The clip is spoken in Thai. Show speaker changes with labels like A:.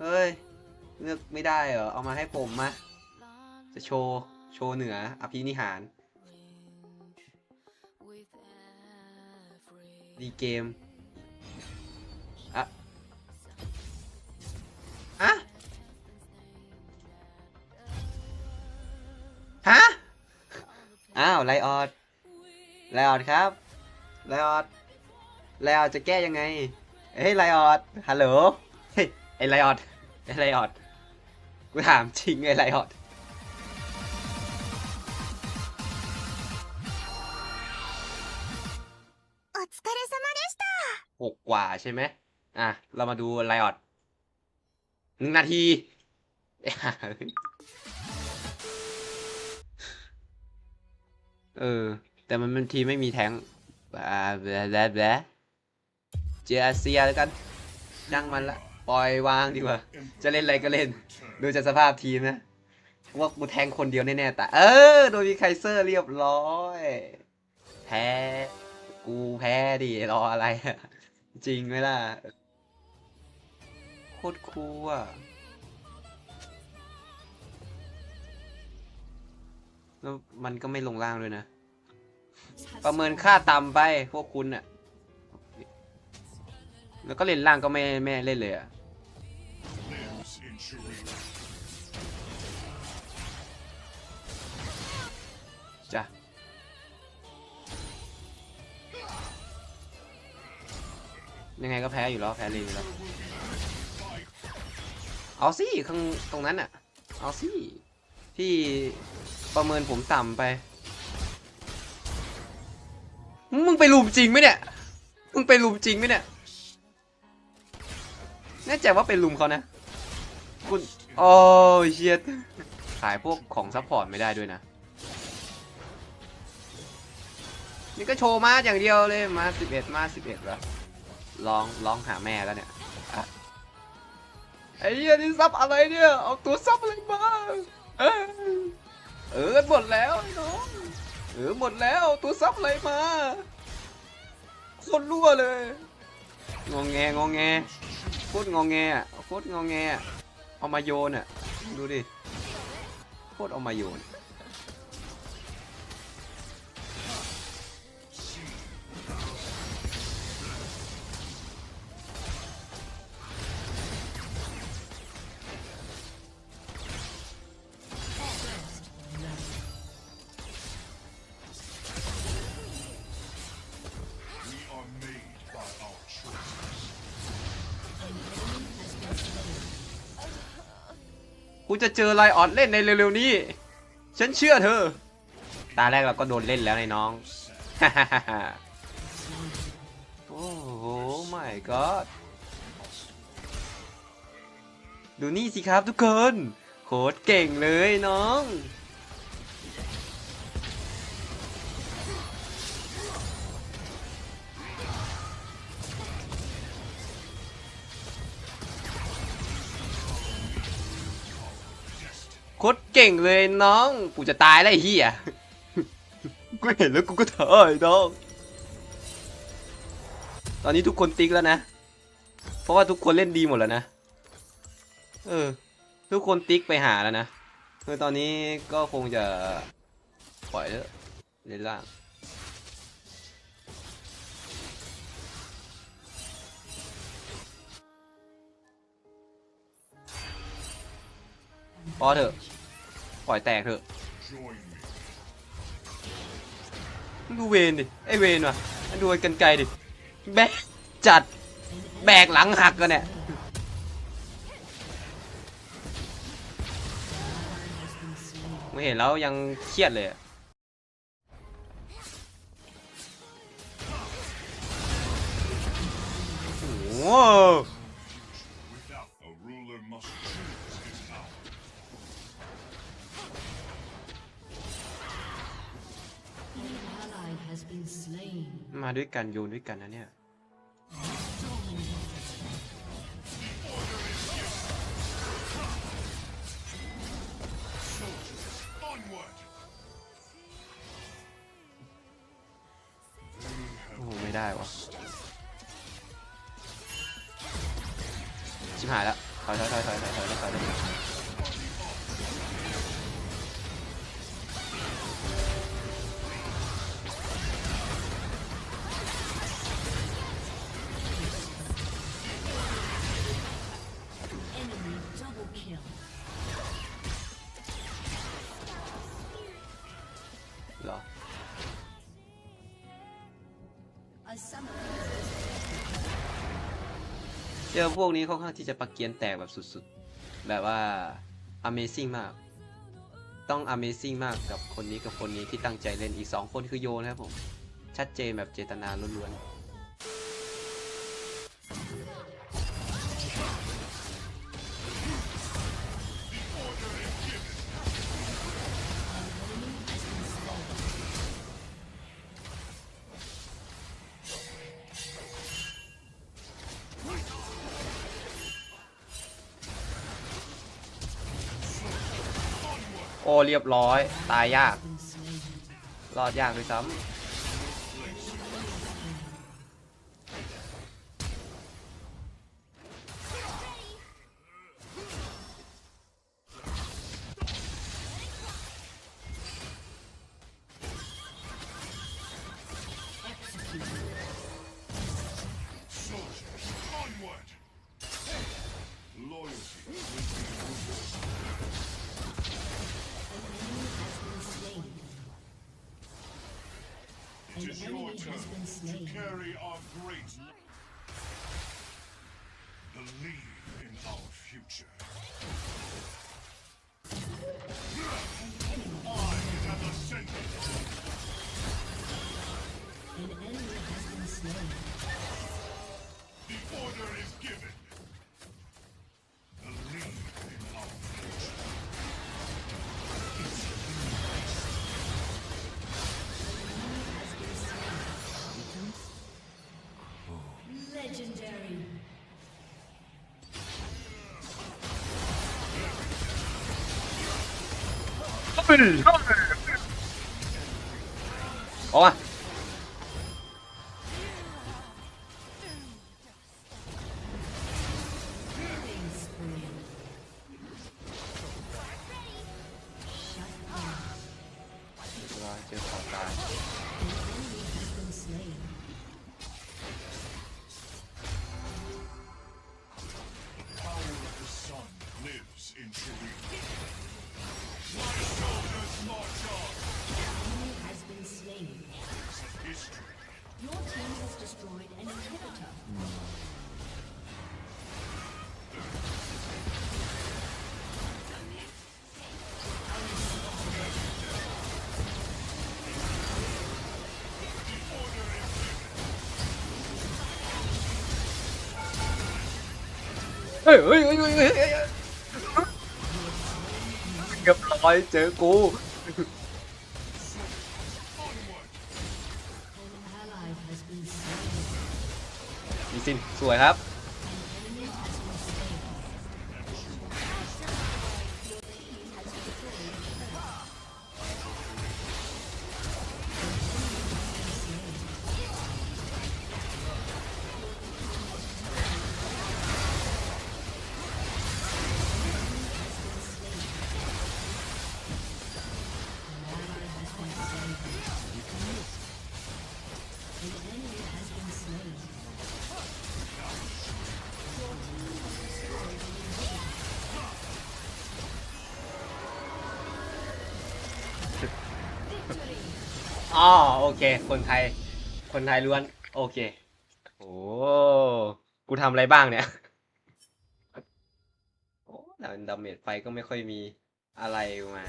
A: เฮ้ย เลือกไม่ได้เหรอ เอามาให้ผมมา จะโชว์ โชว์เหนืออภินิหาร ดีเกม อะ อะฮะ อ้าว ไลออด ไลออดครับ ไลออด ไลออดจะแก้ยังไง เฮ้ย ไลออดฮัลโหล ไอไลออดไอไลออดกูถามจริงไอไลออดหกกว่าใช่ไหมอะ เรามาดูไลออดหนึ่งนาที เออ แต่มันบางทีไม่มีแทงอ่แบลแบลเจอาเซียแล้วกัน นั่งมันละ ปล่อยวางดีกว่า จะเล่นอะไรก็เล่น ดูจากสภาพทีมนะว่ากูแทงคนเดียวแน่ๆแต่ เออ โดนมีไคเซอร์เรียบร้อย แพ้ กูแพ้ดิรออะไรอะจริงไหมล่ะ โคตรคูลอะแล้วมันก็ไม่ลงล่างด้วยนะ ประเมินค่าต่ำไปพวกคุณอะแล้วก็เล่นล่างก็ไม่ไม่เล่นเลยอะ จ้ะยังไงก็แพ้อยู่แล้วแพ้เลยอยู่แล้วเอาสิข้างตรงนั้นอะเอาสิที่ประเมินผมต่ำไป มึงไปลุมจริงไหมเนี่ย มึงไปลุมจริงไหมเนี่ย แน่ใจว่าเป็นลุมเขานะ คุณ โอ้ยเชียดขายพวกของซัพพอร์ตไม่ได้ด้วยนะ นี่ก็โชว์มาอย่างเดียวเลยมาสิบเอ็ดมาสิบเอ็ดแล้วร้องร้องหาแม่แล้วเนี่ยไอ้เหี้ยนี่ซับอะไรเนี่ยเอาตัวซับอะไรมาเออเออหมดแล้วไอ้น้องเออหมดแล้วเอาตัวซับอะไรมาคนรั่วเลยงองแงงองแงโคตรงองแงอะโคตรงองแงอะเอามาโยนอะดูดิโคตรเอามาโยน กูจะเจอไลออดเล่นในเร็วๆนี้ ฉันเชื่อเธอ ตาแรกเราก็โดนเล่นแล้วในน้องโอ้โหไม่ก็ดูนี่สิครับทุกคนโคตรเก่งเลยน้อง โคตรเก่งเลยน้อง กูจะตายแล้วไอ้เหี้ย กูเห็นแล้วกูก็ถอยน้อง ตอนนี้ทุกคนติ๊กแล้วนะ เพราะว่าทุกคนเล่นดีหมดแล้วนะ เออ ทุกคนติ๊กไปหาแล้วนะคือตอนนี้ก็คงจะปล่อยเถอะเล่นล่าง พอเถอะ ปล่อยแตกเถอะดูเวนดิ ไอเวนว่ะดูไอ้กันไกลดิ แบกจัด แบกหลังหักกันเนี่ยไม่เห็นแล้วยังเครียดเลยอะ ด้วยกันโยนด้วยกันนะเนี่ยโอ้ไม่ได้วะชิบหายแล้วถอยถอยถอยถอยถอยถอยถอย อพวกนี้ค่อนข้างที่จะปะเกียนแตกแบบสุดๆ แบบว่า Amazing มาก ต้อง Amazing มากกับคนนี้กับคนนี้ที่ตั้งใจเล่นอีก 2 คนคือโยนะครับผม ชัดเจนแบบเจตนาล้วนๆ เรียบร้อย ตายยาก รอดยากด้วยซ้ำ
B: carry our great Believe in our future.
C: 好啊。destroyed an inhibitor.
A: Ê, ê, ê,
B: ê,
C: ê, ê. Gặp lại trễ
A: cô สิ้นสวยครับ อ๋อโอเค คนไทย คนไทยล้วน โอเค โอ้กูทำอะไรบ้างเนี่ย โอ้แต่ดาเมจไฟก็ไม่ค่อยมีอะไรมา